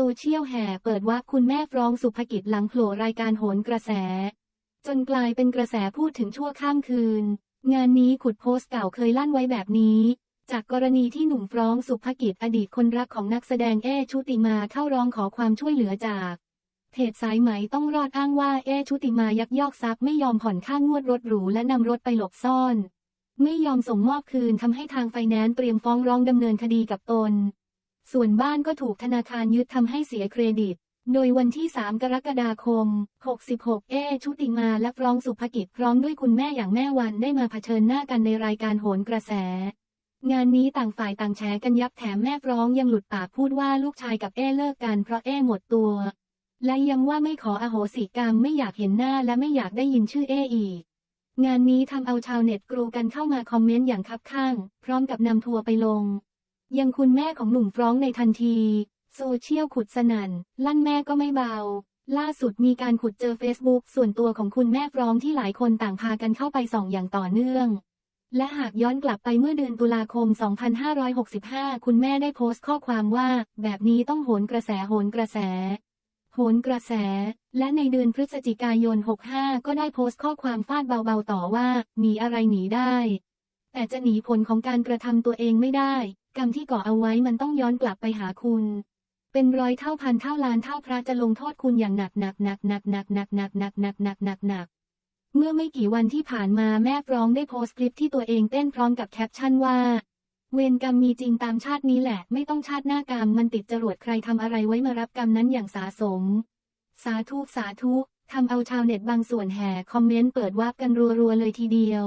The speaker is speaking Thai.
โซเชียลแห่เปิดว่าคุณแม่ฟ้องสุภกิจหลังโผล่รายการโหนกระแส จนกลายเป็นกระแสพูดถึงชั่วข้ามคืน งานนี้ขุดโพสต์เก่าเคยลั่นไว้แบบนี้ จากกรณีที่หนุ่มฟ้องสุภกิจอดีตคนรักของนักแสดงเอชุติมาเข้าร้องขอความช่วยเหลือจากเพจสายไหมต้องรอดอ้างว่าเอชุติมายักยอกทรัพย์ไม่ยอมผ่อนค่างวดรถหรูและนำรถไปหลบซ่อน ไม่ยอมส่งมอบคืนทำให้ทางไฟแนนซ์เตรียมฟ้องร้องดำเนินคดีกับตน ส่วนบ้านก็ถูกธนาคารยึดทำให้เสียเครดิต โดยวันที่ 3 กรกฎาคม 66 เอ ชุติมาและฟรองสุภกิจพร้อมด้วยคุณแม่อย่างแม่วันได้มาเผชิญหน้ากันในรายการโหนกระแส งานนี้ต่างฝ่ายต่างแฉกันยับแถมแม่ฟร้องยังหลุดปากพูดว่าลูกชายกับเอเลิกกันเพราะเอหมดตัว และยังว่าไม่ขออโหสิกรรมไม่อยากเห็นหน้าและไม่อยากได้ยินชื่อเออีกงานนี้ทำเอาชาวเน็ตกรูกันเข้ามาคอมเมนต์อย่างคับข้าง พร้อมกับนำทัวร์ไปลง ยังคุณแม่ของหนุ่มฟร้องในทันที โซเชียลขุดสนัน่น ลั่นแม่ก็ไม่เบา ล่าสุดมีการขุดเจอเฟซบุ๊กส่วนตัวของคุณแม่ฟร้องที่หลายคนต่างพากันเข้าไปส่องอย่างต่อเนื่อง และหากย้อนกลับไปเมื่อเดือนตุลาคม 2565 คุณแม่ได้โพสต์ข้อความว่า แบบนี้ต้องโหนกระแสโหนกระแสโหนกระแส และในเดือนพฤศจิกายน 65 ก็ได้โพสต์ข้อความฟาดเบาๆต่อว่าหนีอะไรหนีได้ แต่จะหนีผลของการกระทำตัวเองไม่ได้ กรรมที่ก่อเอาไว้มันต้องย้อนกลับไปหาคุณ เป็นร้อยเท่าพันเท่าล้านเท่าพระจะลงโทษคุณอย่างหนักหนักหนักหนักหนักหนักหนักหนักหนักหนักหนักหนักเมื่อไม่กี่วันที่ผ่านมาแม่ฟร้องได้โพสต์คลิปที่ตัวเองเต้นพร้อมกับแคปชั่นว่า เวรกรรมมีจริงตามชาตินี้แหละ ไม่ต้องชาติหน้ากรรมมันติดจรวดใครทำอะไรไว้มารับกรรมนั้นอย่างสาสม สาธุสาธุทำเอาชาวเน็ตบางส่วนแห่คอมเมนต์เปิดวาบกันรัวๆเลยทีเดียว